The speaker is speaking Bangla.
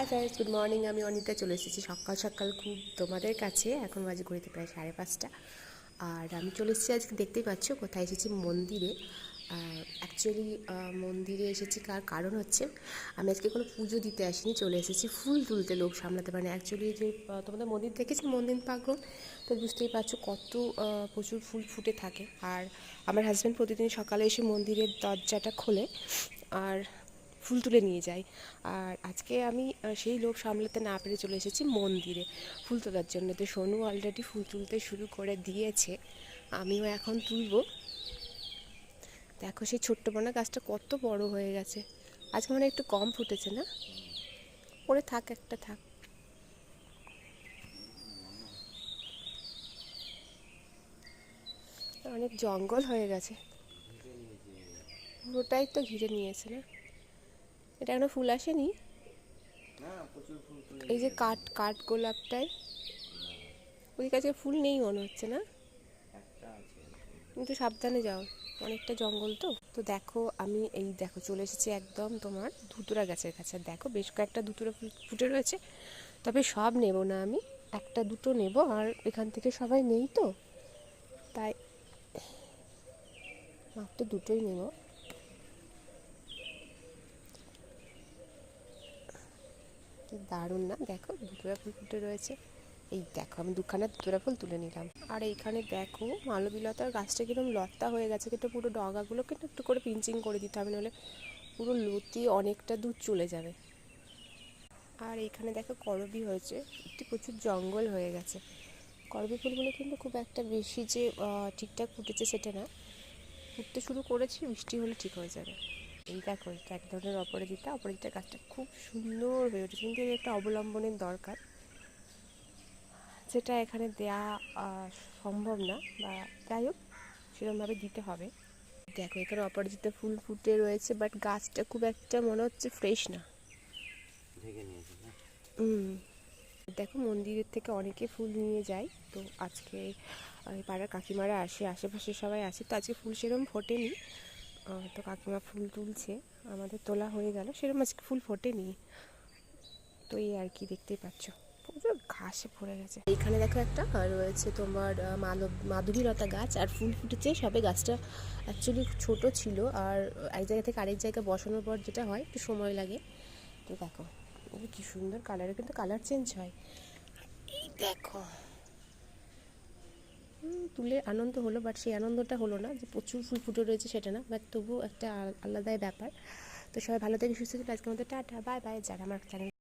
হাই ফ্রেন্ডস গুড মর্নিং আমি অনিতা চলে এসেছি সকাল সকাল খুব তোমাদের কাছে। এখন বাজে ঘড়িতে প্রায় সাড়ে পাঁচটা। আর আমি চলে এসেছি আজকে, দেখতেই পাচ্ছ, কোথায় এসেছি? মন্দিরে। অ্যাকচুয়ালি মন্দিরে এসেছি কার কারণ হচ্ছে, আমি আজকে কোনো পুজো দিতে আসিনি, চলে এসেছি ফুল তুলতে, লোক সামলাতে। পারে অ্যাকচুয়ালি যে তোমাদের মন্দির দেখেছি, মন্দির পাগল? তো বুঝতেই পারছ কত প্রচুর ফুল ফুটে থাকে। আর আমার হাজব্যান্ড প্রতিদিন সকালে এসে মন্দিরের দরজাটা খোলে। আর ফুল তুলে নিয়ে যাই। আর আজকে আমি সেই লোভ সামলাতে না পেরে চলে এসেছি মন্দিরে ফুল তোলার জন্য। তো সোনু অলরেডি ফুল তুলতে শুরু করে দিয়েছে। আমিও এখন তুলবো। দেখো সেই ছোট্ট বোনা গাছটা কত বড় হয়ে গেছে। আজকে মানে একটু কম ফুটেছে না? পরে থাক, একটা থাক। অনেক জঙ্গল হয়ে গেছে। পুরোটাই তো ঘিরে নিয়েছে না? এটা এখনও ফুল আসেনি? এই যে কাঠ কাঠ গোলাপটায়। ওই কাছে ফুল নেই মনে হচ্ছে না? একটা সাবধানে যাও, অনেকটা জঙ্গল তো। তো দেখো, আমি এই দেখো, চলে এসেছি একদম তোমার ধুতুরা গাছের কাছে। দেখো, বেশ কয়েকটা ধুতুরা ফুল ফুটে রয়েছে, তবে সব নেব না আমি। একটা দুটো নেব, আর এখান থেকে সবাই নেই তো। তাই মাত্র দুটোই নেব। দারুণ না? দেখো ধুতুরা ফুল ফুটে রয়েছে। এই দেখো, আমি দুখানা ধুতুরা ফুল তুলে নিলাম। আর এইখানে দেখো, মালবিলতার গাছটা কীরকম লতা হয়ে গেছে, কিন্তু পুরো ডগাগুলো কিন্তু একটু করে পিঞ্চিং করে দিতে হবে, নাহলে পুরো লতি অনেকটা দূর চলে যাবে। আর এইখানে দেখো, করবি হয়েছে। একটি প্রচুর জঙ্গল হয়ে গেছে। করবি ফুলগুলো কিন্তু খুব একটা বেশি যে ঠিকঠাক ফুটেছে সেটা না। ফুটতে শুরু করেছি, বৃষ্টি হলে ঠিক হয়ে যাবে। এই দেখো এটা এক ধরনের অপরাজিতা। অপরাজিতা গাছটা খুব সুন্দর হয়ে উঠেছে। কিন্তু এর একটা অবলম্বনের দরকার যেটা এখানে দেয়া সম্ভব না বা যাই হোক সেরকমভাবে দিতে হবে। দেখো এখানে অপরাজিতা ফুল ফুটে রয়েছে বাট গাছটা খুব একটা মনে হচ্ছে ফ্রেশ না। হুম। দেখো মন্দিরের থেকে অনেকে ফুল নিয়ে যায়। তো আজকে পাড়ার কাকিমারা আসে আশেপাশে সবাই আসে। তো আজকে ফুল সেরকম ফোটেনি। তো কাকিমা ফুল তুলছে আমাদের তোলা হয়ে গেল সেরকম আজকে ফুল ফোটেনি। তো এই আর কি দেখতেই পাচ্ছ। প্রচুর ঘাসে ভরে গেছে। এইখানে দেখো একটা রয়েছে তোমার আহ, মানব মাধবীলতা গাছ আর ফুল ফুটেছে সবে গাছটা অ্যাকচুয়ালি ছোট ছিল আর এক জায়গা থেকে আরেক জায়গায় বসানোর পর যেটা হয় একটু সময় লাগে। তো দেখো কি সুন্দর কালারে কিন্তু কালার চেঞ্জ হয়। এই দেখো তুলে আনন্দ হলো বাট সেই আনন্দটা হলো না যে প্রচুর ফুল ফুটে রয়েছে সেটা না বাট তবুও একটা আলাদাই ব্যাপার। তো সবাই ভালো থেকে সুস্থ ছিল আজকে আমাদের টাটা বাই বাই যারা আমার চ্যানেল